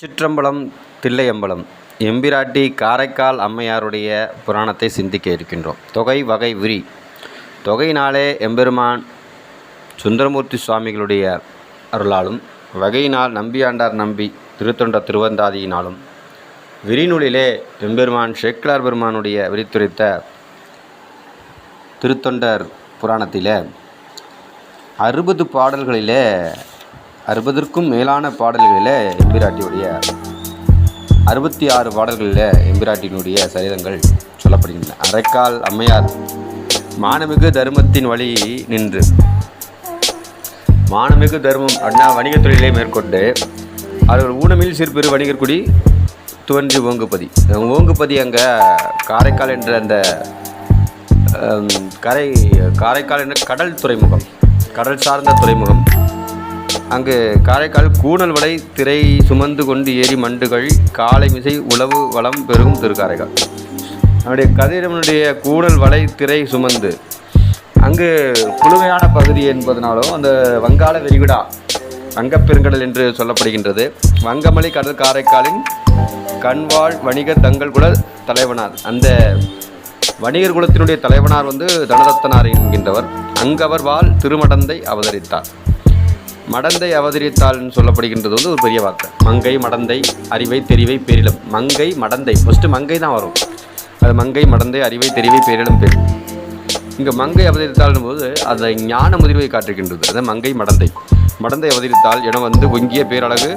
சிற்றம்பலம் தில்லையம்பலம். எம்பிராட்டி காரைக்கால் அம்மையாருடைய புராணத்தை சிந்திக்க இருக்கின்றோம். தொகை வகை விரி. தொகையினாலே எம்பெருமான் சுந்தரமூர்த்தி சுவாமிகளுடைய அருளாலும் வகையினால் நம்பியாண்டார் நம்பி திருத்தொண்ட திருவந்தாதியினாலும் விரிநூலிலே எம்பெருமான் ஷேக்லார் பெருமானுடைய விரித்துரைத்த திருத்தொண்டர் புராணத்திலே அறுபது பாடல்களிலே அறுபதற்கும் மேலான பாடல்களில் எம்பிராட்டியுடைய அறுபத்தி ஆறு பாடல்களில் எம்பிராட்டியினுடைய சரிதங்கள் சொல்லப்படுகின்றன. அரைக்கால் அம்மையார் மானமிகு தர்மத்தின் வழி நின்று மானமிகு தர்மம் அப்படின்னா வணிகத் தொழிலை மேற்கொண்டு அவர்கள் ஊனமில் சிறுபெரு வணிகர் குடி துவன்றி ஓங்குபதி. ஓங்குபதி அங்கே காரைக்கால் என்ற அந்த கரை காரைக்கால் என்ற கடல் துறைமுகம் கடல் சார்ந்த துறைமுகம். அங்கு காரைக்கால் கூணல் வலை திரை சுமந்து கொண்டு ஏறி மண்டுகள் காலை மிசை உளவு வளம் பெருகும் திருக்காரைக்கால். நம்முடைய கதிரவனுடைய கூணல் வலை திரை சுமந்து. அங்கு குளுமையான பகுதி என்பதனாலும் அந்த வங்காள விரிகுடா வங்கப்பெருங்கடல் என்று சொல்லப்படுகின்றது. வங்கமலை கடல் காரைக்காலின் கண்வாழ் வணிக தங்கள் குல தலைவனார். அந்த வணிகர் குலத்தினுடைய தலைவனார் வந்து தனதத்தனார் என்கின்றவர். அங்கவர் வாழ் திருமடந்தை அவதரித்தார். மடந்தை அவதரித்தாள்னு சொல்லப்படுகின்றது வந்து ஒரு பெரிய வார்த்தை. மங்கை மடந்தை அறிவை தெரிவை பேரிடம் மங்கை மடந்தை. ஃபஸ்ட்டு மங்கை தான் வரும். அது மங்கை மடந்தை அறிவை தெரிவை பேரிடம் பேர். இங்கே மங்கை அவதரித்தாள்னும் போது அந்த ஞான முதிர்வை காட்டுகின்றது அது மங்கை மடந்தை. மடந்தை அவதரித்தால் இடம் வந்து ஒங்கிய பேரழகு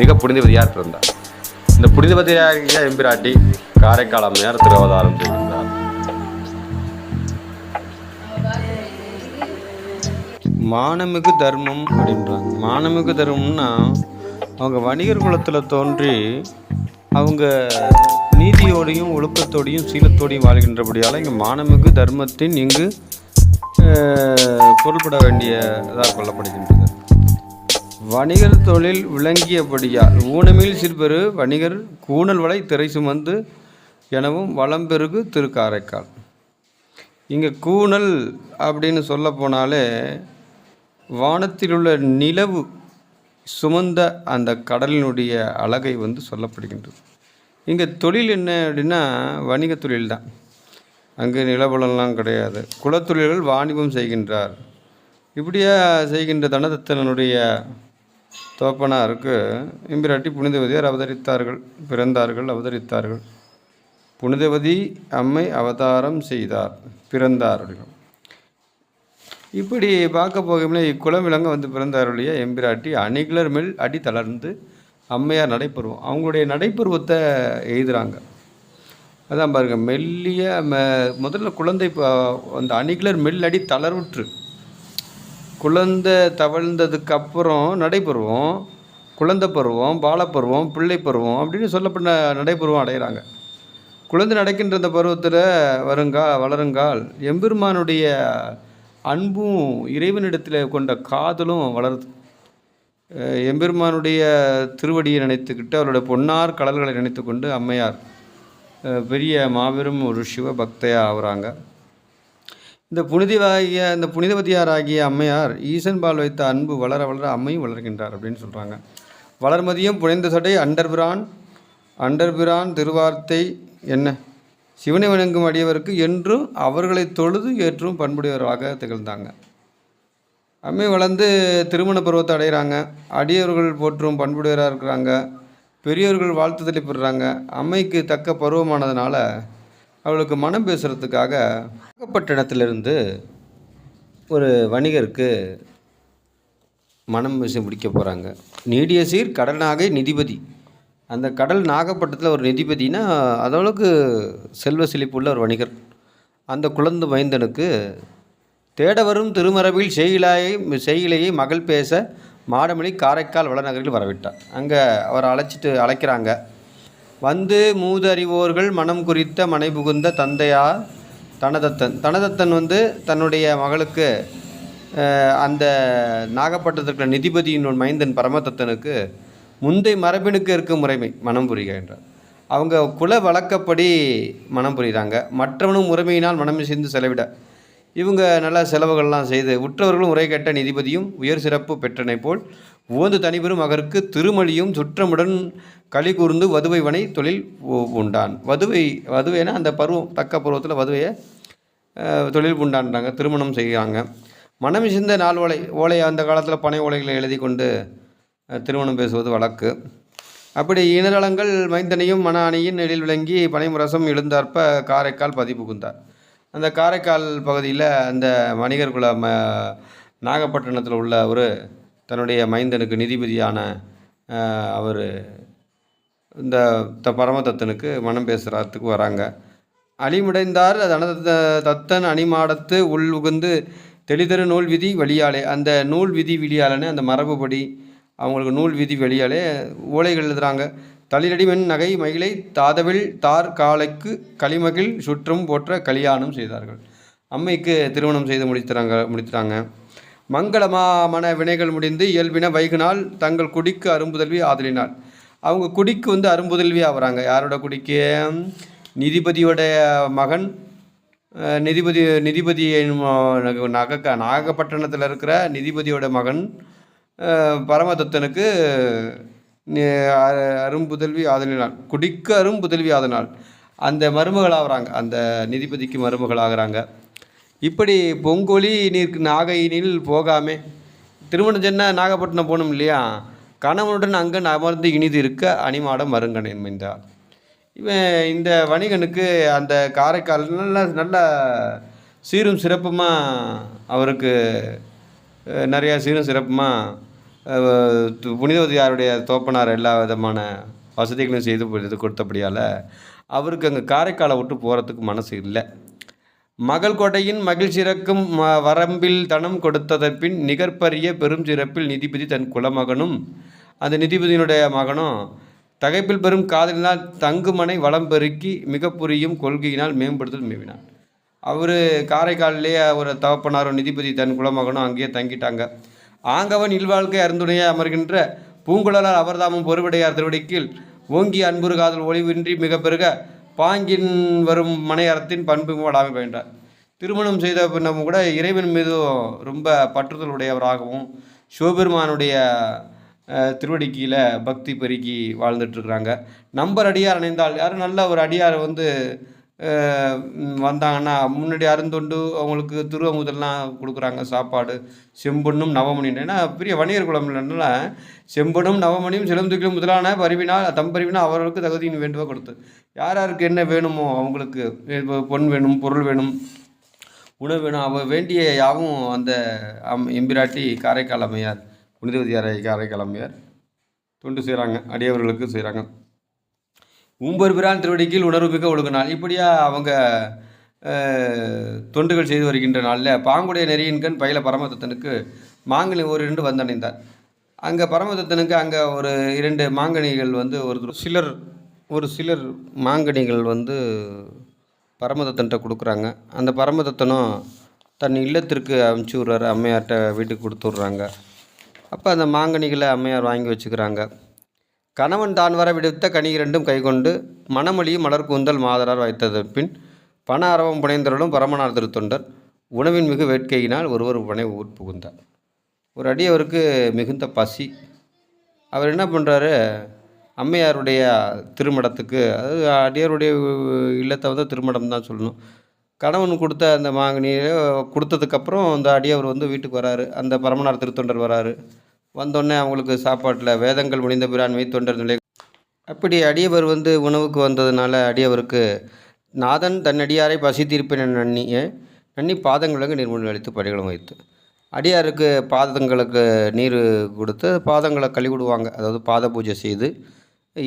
மிக புனிதவதியார் பிறந்தார். இந்த புனிதவதியாகிய எம்பிராட்டி காரைக்கால் அம்மையார் திருவதாரம் செய்யும் மானமிகு தர்மம் அப்படின்றாங்க. மானமிகு தர்மம்னா அவங்க வணிகர் குலத்தில் தோன்றி அவங்க நீதியோடையும் ஒழுக்கத்தோடையும் சீலத்தோடையும் வாழ்கின்றபடியால் இங்கே மானமிகு தர்மத்தின் இங்கு பொருள்பட வேண்டியதாக கொள்ளப்படுகின்றது. வணிகர் தொழில் விளங்கியபடியால் ஊனமில் சிறுபெரு வணிகர் கூணல் வலை திரை சுமந்து எனவும் வளம்பெருகு திருக்காரைக்கால். இங்கே கூணல் அப்படின்னு சொல்ல போனாலே வானத்தில் உள்ள நிலவு சுமந்த அந்த கடலினுடைய அழகை வந்து சொல்லப்படுகின்றது. இங்கே தொழில் என்ன அப்படின்னா வணிக தொழில் தான் அங்கே நிலபலம்லாம் கிடையாது. குலத்தொழில்கள் வாணிபம் செய்கின்றார். இப்படியா செய்கின்ற தனதத்தனுடைய தோப்பனாருக்கு இம்பிராட்டி புனிதவதியார் அவதரித்தார்கள் பிறந்தார்கள் அவதரித்தார்கள். புனிதவதி அம்மை அவதாரம் செய்தார் பிறந்தார் இப்படி பார்க்க போகையிலே இக்குளமிலங்க வந்து பிறந்தாருடைய எம்பிராட்டி அணிகிலர் மேல் அடி தளர்ந்து அம்மையார் நடைபெறுவோம். அவங்களுடைய நடைபருவத்தை எழுதுறாங்க. அதான் பாருங்க மெல்லிய ம முதல்ல குழந்தை அந்த அணிகிலர் மெல்லடி தளர்வுற்று. குழந்தை தவழ்ந்ததுக்கு அப்புறம் நடைபெறுவோம். குழந்தை பருவம் பாலப்பருவம் பிள்ளை பருவம் அப்படின்னு சொல்லப்பட்ட நடைபருவம் அடைகிறாங்க குழந்தை நடக்கின்ற அந்த பருவத்தில் வருங்கால் வளருங்கால் எம்பெருமானுடைய அன்பும் இறைவனிடத்தில் கொண்ட காதலும் வளருது. எம்பெருமானுடைய திருவடியை நினைத்துக்கிட்டு அவருடைய பொன்னார் கடல்களை நினைத்து கொண்டு அம்மையார் பெரிய மாபெரும் ஒரு சிவ பக்தையாக ஆகுறாங்க. இந்த புனிதவாகிய இந்த புனிதவதியாராகிய அம்மையார் ஈசன் பால் வைத்த அன்பு வளர வளர அம்மையும் வளர்கின்றார் அப்படின்னு சொல்கிறாங்க வளர்மதியும் புனைந்த சடை அண்டர்பிரான் அண்டர்பிரான் திருவார்த்தை என்ன? சிவனை வணங்கும் அடியவருக்கு என்றும் அவர்களை தொழுது ஏற்றும் பண்புடையவராக திகழ்ந்தாங்க. அம்மை வளர்ந்து திருமண பருவத்தை அடைகிறாங்க. அடியவர்கள் போற்றும் பண்புடையவராக இருக்கிறாங்க. பெரியவர்கள் வாழ்த்துதலை பெறுறாங்க அம்மைக்கு தக்க பருவமானதுனால அவளுக்கு மனம் பேசுகிறதுக்காக நாகப்பட்டினத்திலிருந்து ஒரு வணிகருக்கு மனம் பேசி முடிக்க போகிறாங்க நீடிய சீர் கடல்நாகை நிதிபதி. அந்த கடல் நாகப்பட்டினத்தில் ஒரு நிதிபதினா அதளவுக்கு செல்வ செழிப்புள்ள ஒரு வணிகர். அந்த குழந்தை மைந்தனுக்கு தேட வரும் திருமரபில் செய்கிலாயை செய்கிலையை மகள் பேச மாடமணி காரைக்கால் வளநகரில் வரவிட்டார். அங்கே அவரை அழைச்சிட்டு அழைக்கிறாங்க. வந்து மூதறிவோர்கள் மனம் குறித்த மனை புகுந்த தந்தையார் தனதத்தன். தனதத்தன் வந்து தன்னுடைய மகளுக்கு அந்த நாகப்பட்டினத்தில் இருக்கிற நிதிபதியின் மைந்தன் பரமதத்தனுக்கு முந்தை மரபினுக்கு இருக்கும் முறைமை மனம் புரிகின்றார் அவங்க குல வழக்கப்படி மனம் புரிகிறாங்க. மற்றவனும் முறைமையினால் மனம் சேர்ந்து செலவிட. இவங்க நல்லா செலவுகள்லாம் செய்து உற்றவர்களும் உரை கேட்ட நிதிபதியும் உயர் சிறப்பு பெற்றனை போல் உவந்து தனிபெரும் மகருக்கு திருமலியும் சுற்றமுடன் களி கூர்ந்து வதுவை வனை தொழில் உ- உண்டான். வதுவை வதுவைனா அந்த பருவம் தக்க பருவத்தில் வதுவையை தொழில் உண்டான்றாங்க திருமணம் செய்கிறாங்க. மனம் சிந்த நாள் ஓலை ஓலை அந்த காலத்தில் பனை ஓலைகளை எழுதி கொண்டு திருமணம் பேசுவது வழக்கு. அப்படி இனநலங்கள் மைந்தனையும் மன அணியின் எழில் விளங்கி பனைமுரசம் எழுந்தார்ப்ப காரைக்கால் பதிப்பு அந்த காரைக்கால் பகுதியில் அந்த வணிகர் குல ம நாகப்பட்டினத்தில் உள்ள ஒரு தன்னுடைய மைந்தனுக்கு நிதிபதியான அவர் இந்த த பரமதத்தனுக்கு மனம் பேசுகிறத்துக்கு வராங்க. அழிமுடைந்தார் அது தத்தன் அணிமாடத்து உள் உகுந்து தெளிதரு நூல் விதி வழியாலே அந்த நூல் விதி விழியாலனே அந்த மரபுபடி அவங்களுக்கு நூல் விதி வெளியாலே ஓலைகள் எழுதுகிறாங்க தலிரடிமென் நகை மகிழை தாதவில் தார் காலைக்கு களிமகிழ் சுற்றும் போற்ற கல்யாணம் செய்தார்கள். அம்மைக்கு திருமணம் செய்து முடித்துறாங்க முடித்துட்டாங்க. மங்களமா மன வினைகள் முடிந்து இயல்பின வைகுநாள் தங்கள் குடிக்கு அரும்புதல்வி ஆதலினாள். அவங்க குடிக்கு வந்து அரும்புதல்வி ஆகுறாங்க யாரோட குடிக்கு? நிதிபதியோடைய மகன் நிதிபதி நிதிபதி நக- நாகப்பட்டினத்தில் இருக்கிற நிதிபதியோட மகன் பரமதத்தனுக்கு அரும்புதல்வி ஆதலினாள். குடிக்க அரும்புதல்வி ஆதனால் அந்த மருமகளாகிறாங்க அந்த நிதிபதிக்கு மருமகளாகிறாங்க. இப்படி பொங்கொலி நீர் நாகையினில் போகாமே. திருமணம் சென்ன நாகப்பட்டினம் போகணும் இல்லையா? கணவனுடன் அங்கே அமர்ந்து இனிது இருக்க அணிமாடம் மருங்கன் என்மைந்தார் இவன் இந்த வணிகனுக்கு அந்த காரைக்கால் நல்ல நல்ல சீரும் சிறப்புமாக அவருக்கு நிறையா சீரும் சிறப்புமாக புனிதவதியாருடைய தோப்பனார் எல்லா விதமான வசதிகளையும் செய்து இது கொடுத்தபடியால் அவருக்கு அங்கே காரைக்காலை விட்டு போகிறதுக்கு மனசு இல்லை. மகள் கொடையின் மகிழ்ச்சிறக்கும் ம- வரம்பில் தனம் கொடுத்ததற்பின் நிகர்பரிய பெரும் சிறப்பில் நிதிபதி தன் குலமகனும் அந்த நிதிபதியினுடைய மகனும் தகைப்பில் பெரும் காதலினால் தங்குமனை வளம் பெருக்கி மிக புரியும் கொள்கையினால் மேம்படுத்தல் மேவினான். அவர் காரைக்காலிலேயே ஒரு தகப்பனாரும் நிதிபதி தன் குலமகனும் அங்கேயே தங்கிட்டாங்க. ஆங்கவன் இல்வாழ்க்கை அருந்துணையாக அமர்கின்ற பூங்குழலால் அவர்தாமும் பொறுவடையார் திருவடிக்கில் ஓங்கி அன்புறு காதல் ஒளிவின்றி மிக பெருக பாங்கின் வரும் மனையறத்தின் பண்பு வடாமை பயின்றார். திருமணம் செய்த பின்னமும் கூட இறைவன் மீது ரொம்ப பற்றுதல் உடையவராகவும் சிவபெருமானுடைய திருவடிக்கியில் பக்தி பெருக்கி வாழ்ந்துட்டுருக்குறாங்க நம்பர் அடியார் அணைந்தால் யாரும் நல்ல ஒரு அடியார் வந்து வந்தாங்கன்னா முன்னாடி அருந்தொண்டு அவங்களுக்கு துருவ முதல்லாம் கொடுக்குறாங்க சாப்பாடு. செம்பொண்ணும் நவமணின்னு ஏன்னா பெரிய வணிகர் குலம்னால செம்பனும் நவமணியும் சிலந்துக்கிலும் முதலான பரிவினால் தம்பரிவினா அவர்களுக்கு தகுதியின் வேண்டுவ கொடுத்து. யார் யாருக்கு என்ன வேணுமோ அவங்களுக்கு பொன் வேணும் பொருள் வேணும் உணவு வேணும் அவ வேண்டிய யாவும் அந்த அம் எம்பிராட்டி காரைக்கால் அம்மையார் புனிதவதியாரை காரைக்கால் அம்மையார் தொண்டு செய்கிறாங்க அடியவர்களுக்கு செய்கிறாங்க உம்பெருபிரான் திருவடிக்கில் உணர்வுமிக்க ஒழுங்கு நாள். இப்படியா அவங்க தொண்டுகள் செய்து வருகின்ற நாளில் பாங்குடைய நெறியின்கண் பயில பரமதத்தனுக்கு மாங்கனி ஒரு இரண்டு வந்தடைந்தார். அங்கே பரமதத்தனுக்கு அங்கே ஒரு இரண்டு மாங்கனிகள் வந்து ஒரு சிலர் ஒரு சிலர் மாங்கனிகள் வந்து பரமதத்தன்ட்ட கொடுக்குறாங்க. அந்த பரமதத்தனும் தன் இல்லத்திற்கு அமுச்சு விட்றாரு அம்மையார்கிட்ட வீட்டுக்கு கொடுத்து விட்றாங்க. அப்போ அந்த மாங்கனிகளை அம்மையார் வாங்கி வச்சுக்கிறாங்க. கணவன் தான் வர விடுத்த கனி இரண்டும் கைகொண்டு மணமொழியும் மலர் கூந்தல் மாதரார் வைத்தது. பின் பண அரவம் புனைந்தருளும் பரமனார் திருத்தொண்டர் உணவின் மிகு வேட்கையினால் ஒருவர் உடனே ஊர் புகுந்தார். ஒரு அடியவருக்கு மிகுந்த பசி. அவர் என்ன பண்ணுறாரு அம்மையாருடைய திருமடத்துக்கு அதாவது அடியாருடைய இல்லத்தை வந்து திருமடம் தான் சொல்லணும். கணவன் கொடுத்த அந்த மாங்கனியை கொடுத்ததுக்கப்புறம் அந்த அடியவர் வந்து வீட்டுக்கு வராரு. அந்த பரமனார் திருத்தொண்டர் வராரு. வந்தோடனே அவங்களுக்கு சாப்பாட்டில் வேதங்கள் முடிந்த பிரான் மெய்த்தொண்டர் நிலை அப்படி அடியவர் வந்து உணவுக்கு வந்ததுனால அடியவருக்கு நாதன் தன்னடியாரை பசி தீர்ப்பின நன்னிய நன்னி பாதங்களுக்கு நிர்மூலம் அளித்து படிகளும் வைத்து. அடியாருக்கு பாதங்களுக்கு நீர் கொடுத்து பாதங்களை கழுவிடுவாங்க அதாவது பாத பூஜை செய்து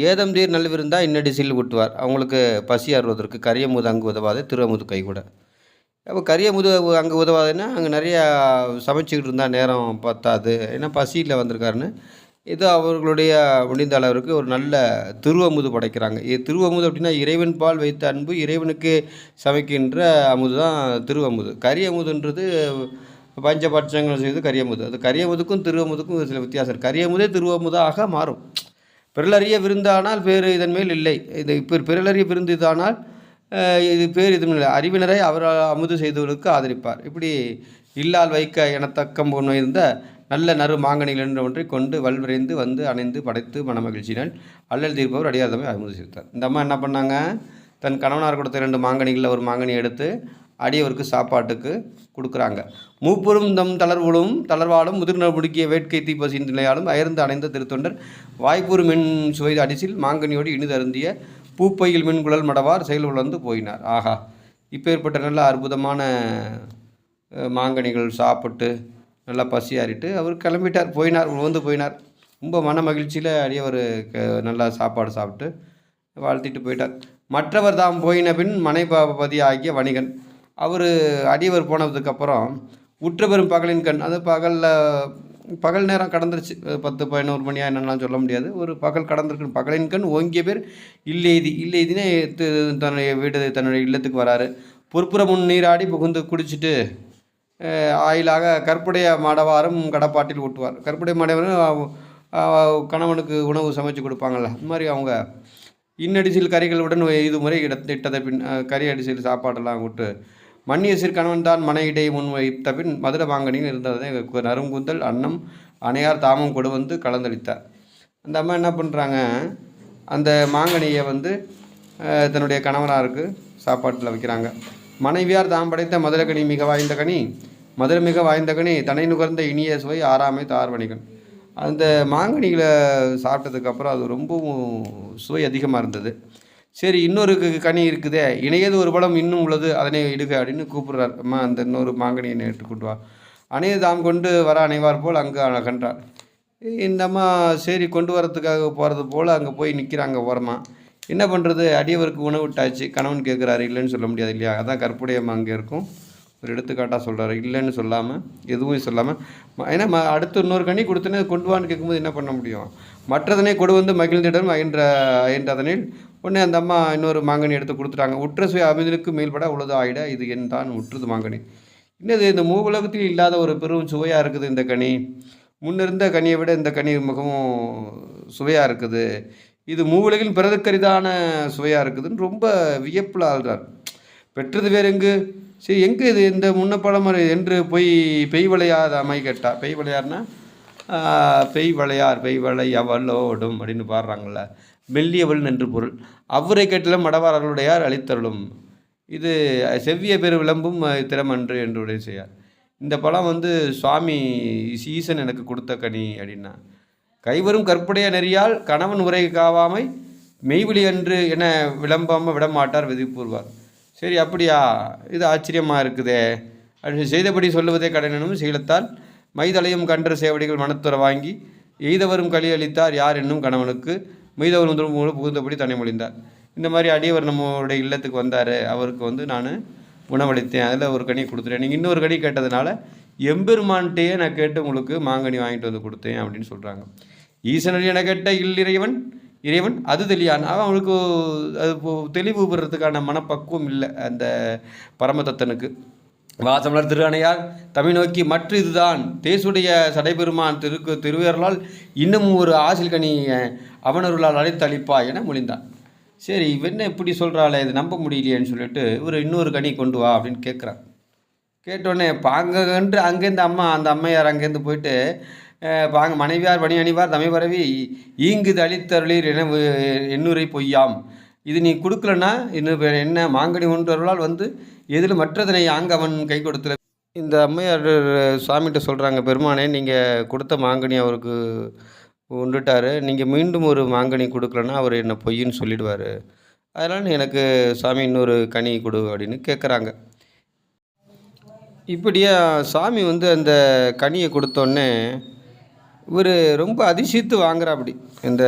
ஏதம் தீர் நல்விருந்தால் இன்னடி சில் ஊட்டுவார். அவங்களுக்கு பசி ஆறுவதற்கு கரியமுது அங்கு உதவாது திருவமுது கைகூட. அப்போ கரியமுது அங்கே உதவாதுன்னா அங்கே நிறையா சமைச்சிக்கிட்டு இருந்தால் நேரம் பத்தாது. ஏன்னா பசியில் வந்திருக்காருன்னு. இது அவர்களுடைய முடிந்த அளவிற்கு ஒரு நல்ல திருவமுது படைக்கிறாங்க. இது திருவமுது அப்படின்னா இறைவன் பால் வைத்த அன்பு இறைவனுக்கு சமைக்கின்ற அமுது தான் திருவமுது. கரியமுதுன்றது பஞ்சபட்சங்கள் செய்து கரியமுது. அது கரியமுதுக்கும் திருவமுதுக்கும் சில வித்தியாசம் இருக்குது கரியமுதே திருவமுதாக மாறும். பிறலறிய விருந்தானால் பேர் இதன் மேல் இல்லை. இது இப்போ பிறலறிய விருந்து இதானால் இது பேர் இதுவும் இல்லை. அறிவினரை அவர் அமுது செய்தவர்களுக்கு ஆதரிப்பார். இப்படி இல்லால் வைக்க எனத்தக்கம் பொண்ணு இருந்த நல்ல நறு மாங்கனிகள் என்ற ஒன்றை கொண்டு வல்விரைந்து வந்து அணைந்து படைத்து மனமகிழ்ச்சினால் அல்லல் தீர்ப்பவர் அடியார்தமை அமுது செய்தார். இந்த அம்மா என்ன பண்ணாங்க? தன் கணவனார் கொடுத்த ரெண்டு மாங்கனிகளில் ஒரு மாங்கனி எடுத்து அடியவருக்கு சாப்பாட்டுக்கு கொடுக்குறாங்க. மூப்பரும் தம் தளர்வுகளும் தளர்வாலும் முதிர்நர் முடுக்கிய வேட்கை தீப்பசின் நிலையாலும் அயர்ந்து அணைந்த திருத்தொண்டர் வாய்ப்பூர் மின் சுவை அடிசில் மாங்கனியோடு இனிதருந்திய பூப்பையில் மின்குழல் மடவார் செயல் உழந்து போயினார். ஆஹா. இப்பேற்பட்ட நல்ல அற்புதமான மாங்கனிகள் சாப்பிட்டு நல்லா பசியாறிட்டு அவர் கிளம்பிட்டார். போயினார் உழந்து போயினார். ரொம்ப மன மகிழ்ச்சியில் அடியவர் க- நல்லா சாப்பாடு சாப்பிட்டு வாழ்த்திட்டு போயிட்டார். மற்றவர் தாம் போயின பின் மனைபதி ஆகிய வணிகன். அவர் அடியவர் போனதுக்கப்புறம் உற்ற பெரும் பகலின் கண் அது பகலில் பகல் நேரம் கடந்துருச்சு. பத்து பதினோரு மணியாக என்னென்னலாம் சொல்ல முடியாது. ஒரு பகல் கடந்திருக்குன்னு பகலின் கண் ஓங்கிய பேர் இல்லைதி. இல்லைதினே தன்னுடைய வீடு தன்னுடைய இல்லத்துக்கு வராரு. பொறுப்புற முன் நீராடி புகுந்து குடிச்சிட்டு ஆயிலாக கற்புடைய மடவாரும் கடப்பாட்டில் ஊட்டுவார். கற்புடைய மடவரும் கணவனுக்கு உணவு சமைச்சு கொடுப்பாங்கள்ல இந்த மாதிரி அவங்க இன்னடிசில் கறிகளுடன் இது முறை இட இட்டத பின் கறி அடிசில் சாப்பாடெல்லாம் விட்டு மன்னிய கணவன் தான் மனையிடை முன் வைத்த பின் மதுர மாங்கனியில் இருந்ததை நறுங்குந்தல் அன்னம் அணையார் தாமும் கொடு வந்து கலந்தளித்தார். அந்த அம்மா என்ன பண்ணுறாங்க அந்த மாங்கனியை வந்து தன்னுடைய கணவனாருக்கு சாப்பாட்டில் வைக்கிறாங்க. மனைவியார் தாம் படைத்த மதுரகனி மிக வாய்ந்த கனி மதுரை மிக வாய்ந்த கனி தனை நுகர்ந்த இனிய சுவை ஆறாமை தார்வணிகன் அந்த மாங்கனிகளை சாப்பிட்டதுக்கப்புறம் அது ரொம்பவும் சுவை அதிகமாக இருந்தது. சரி இன்னொரு க- கனி இருக்குதே. இணையது ஒரு பழம் இன்னும் உள்ளது அதனை இடுக அப்படின்னு கூப்பிடுறார். அம்மா அந்த இன்னொரு மாங்கனியை நேற்று வா. அணைய தாம் கொண்டு வர அணைவார் போல் அங்கு அகன்றார். இந்த அம்மா சரி கொண்டு வரத்துக்காக போகிறது போல் அங்கே போய் நிற்கிறாங்க ஓரமாக என்ன பண்ணுறது அடியவருக்கு உணவு விட்டாச்சு. கணவன் கேட்குறாரு இல்லைன்னு சொல்ல முடியாது இல்லையா? அதான் கற்புடையம்மா அங்கே இருக்கும். ஒரு எடுத்துக்காட்டாக சொல்கிறாரு இல்லைன்னு சொல்லாமல் எதுவும் சொல்லாமல் ஏன்னா ம அடுத்து இன்னொரு கனி கொடுத்தனே கொண்டு வான்னு கேட்கும்போது என்ன பண்ண முடியும்? மற்றதனை கொடு வந்து மகிழ்ந்திடம் அயின்ற அயன்றதனில் உடனே அந்த அம்மா இன்னொரு மாங்கனி எடுத்து கொடுத்துட்டாங்க. உற்ற சுய அமிதனுக்கு மேல்பட உழுது ஆயிட இது என் தான் உற்றது மாங்கனி. என்னது இந்த மூவுலகத்தில் இல்லாத ஒரு பெரும் சுவையாக இருக்குது இந்த கனி? முன்னிருந்த கனியை விட இந்த கனி மிகவும் சுவையாக இருக்குது. இது மூவுலகின் பிறதுக்கரிதான சுவையாக இருக்குதுன்னு ரொம்ப வியப்பில் ஆள்றார் பெற்றது வேறு எங்கு? சரி எங்கே இது? இந்த முன்ன பழமறை என்று போய் பெய் விளையாத அமை கேட்டா. பெய் விளையார்னா பெய் வளையார் பெய் வளை அவளோடும் அப்படின்னு பாடுறாங்கள்ல மெல்லியவள் என்று பொருள். அவ்வுரை கேட்டிலும் மடவாரர்களுடையார் அளித்தருளும்? இது செவ்விய பெரு விளம்பும் திறமன்று என்று உடைய செய்யார். இந்த படம் வந்து சுவாமி ஈசன் எனக்கு கொடுத்த கனி அப்படின்னா. கைவரும் கற்புடைய நெறியால் கணவன் உரை காவாமை மெய்விழி என்று என விளம்பாமல் விடமாட்டார் விதிப்பூர்வார் சரி அப்படியா? இது ஆச்சரியமாக இருக்குதே. அப்படி செய்தபடி சொல்லுவதே கடனும் சீலத்தால் மைதலையும் கன்ற சேவடிகள் மனத்துற வாங்கி எய்தவரும் களி அளித்தார் யார் என்னும் கணவனுக்கு. மெய்தவரும் துரும்போடு புகுந்தபடி தன்னை மொழிந்தார். இந்த மாதிரி அடியவர் நம்மளுடைய இல்லத்துக்கு வந்தார். அவருக்கு வந்து நான் உணவளித்தேன். அதில் ஒரு கனி கொடுத்துட்டேன். நீங்கள் இன்னொரு கனி கேட்டதுனால எம்பெருமான்கிட்டயே நான் கேட்டு உங்களுக்கு மாங்கனி வாங்கிட்டு வந்து கொடுத்தேன் அப்படின்னு சொல்கிறாங்க ஈசனர் என கேட்ட இல் இறைவன் இறைவன் அது தெளியான். அவன் அவனுக்கு அது தெளிவு பெறத்துக்கான மனப்பக்குவம் இல்லை அந்த பரமதத்தனுக்கு. வாசமலர் திருஅணையார் தமிழ் நோக்கி மற்ற இதுதான். தேசுடைய சடைபெருமான் திருக்கு திருவேரலால் இன்னமும் ஒரு ஆசில் கனி அவனருளால் அழைத்து அளிப்பா என மொழிந்தான். சரி இவன் இப்படி சொல்கிறாளே இது நம்ப முடியலையேன்னு சொல்லிட்டு ஒரு இன்னொரு கனி கொண்டு வா அப்படின்னு கேட்குறான். கேட்டோடனே பாங்கன்று அங்கேருந்து அம்மா அந்த அம்மையார் அங்கேருந்து போயிட்டு பாங்க மனைவியார் பணி அணிவார் தமிழ் பரவி ஈங்கு தளித்தருளீர் என எண்ணுரை பொய்யாம். இது நீ கொடுக்கலன்னா இன்னும் என்ன மாங்கனி ஒன்றருளால் வந்து எதில் மற்றதனை ஆங்க அவன் கை கொடுத்துல. இந்த அம்மையார் சுவாமிகிட்ட சொல்கிறாங்க பெருமானே நீங்கள் கொடுத்த மாங்கனி அவருக்கு உண்டுட்டார். நீங்கள் மீண்டும் ஒரு மாங்கனி கொடுக்கலன்னா அவர் என்னை பொய்ன்னு சொல்லிடுவார். அதனால் எனக்கு சாமி இன்னொரு கனி கொடு அப்படின்னு கேட்குறாங்க இப்படியா சாமி வந்து அந்த கனியை கொடுத்தோன்னே இவர் ரொம்ப அதிசயித்து வாங்குறாப்படி. இந்த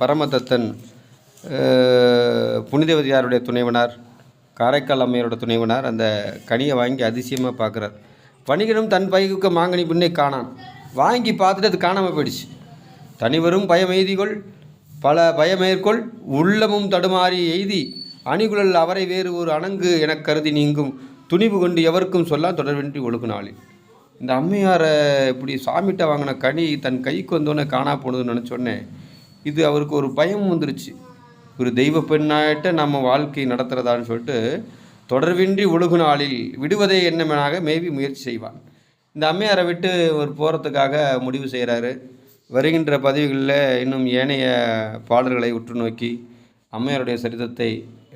பரமதத்தன் புனிதவதியாருடைய துணைவனார் காரைக்கால் அம்மையாரோட துணைவனார். அந்த கனியை வாங்கி அதிசயமாக பார்க்குறார். வணிகனும் தன் பைக்கு மாங்கனி பின்னே காணான். வாங்கி பார்த்துட்டு அது காணாமல் போயிடுச்சு. தனிவரும் பயமெய்திகொள் பல பயமேற்கொள் உள்ளமும் தடுமாறி எய்தி அணிகுழல் அவரை வேறு ஒரு அணங்கு எனக் கருதி நீங்கும் துணிவு கொண்டு எவருக்கும் சொல்ல தொடர்பின்றி ஒழுகு நாளில் இந்த அம்மையாரை இப்படி சாமிகிட்ட வாங்கின கனி தன் கைக்கு வந்தோடனே காணா போனதுன்னு நினச்சோடனே இது அவருக்கு ஒரு பயம் வந்துருச்சு. ஒரு தெய்வ பெண்ணாயிட்ட நம்ம வாழ்க்கை நடத்துகிறதான்னு சொல்லிட்டு தொடர்பின்றி ஒழுகு நாளில் விடுவதே என்னமெனாக மேவி முயற்சி செய்வான். இந்த அம்மையாரை விட்டு ஒரு போகிறதுக்காக முடிவு செய்கிறாரு வருகின்ற பதிவுகளில் இன்னும் ஏனைய பாடல்களை உற்று நோக்கி அம்மையாருடைய சரிதத்தை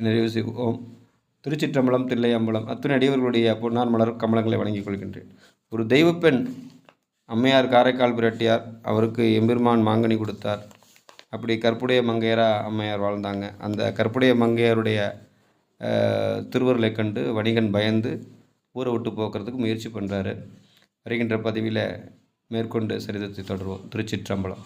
நிறைவு செய்வோம். திருச்சிற்றம்பலம் தில்லையம்பலம் அத்துணை அடியவர்களுடைய பொன்னார் மலர் கமலங்களை வழங்கிக் கொள்கின்றேன். ஒரு தெய்வப்பெண் அம்மையார் காரைக்கால் பிரட்டியார் அவருக்கு எம்பெருமான் மாங்கனி கொடுத்தார். அப்படி கற்புடைய மங்கையராக அம்மையார் வாழ்ந்தாங்க. அந்த கற்புடைய மங்கையருடைய திருவருளை கண்டு வணிகன் பயந்து ஊரை விட்டு போக்குறதுக்கு முயற்சி பண்ணுறாரு வருகின்ற பதிவில் மேற்கொண்டு சரிதத்தை தொடர்வோம். திருச்சிற்றம்பலம்.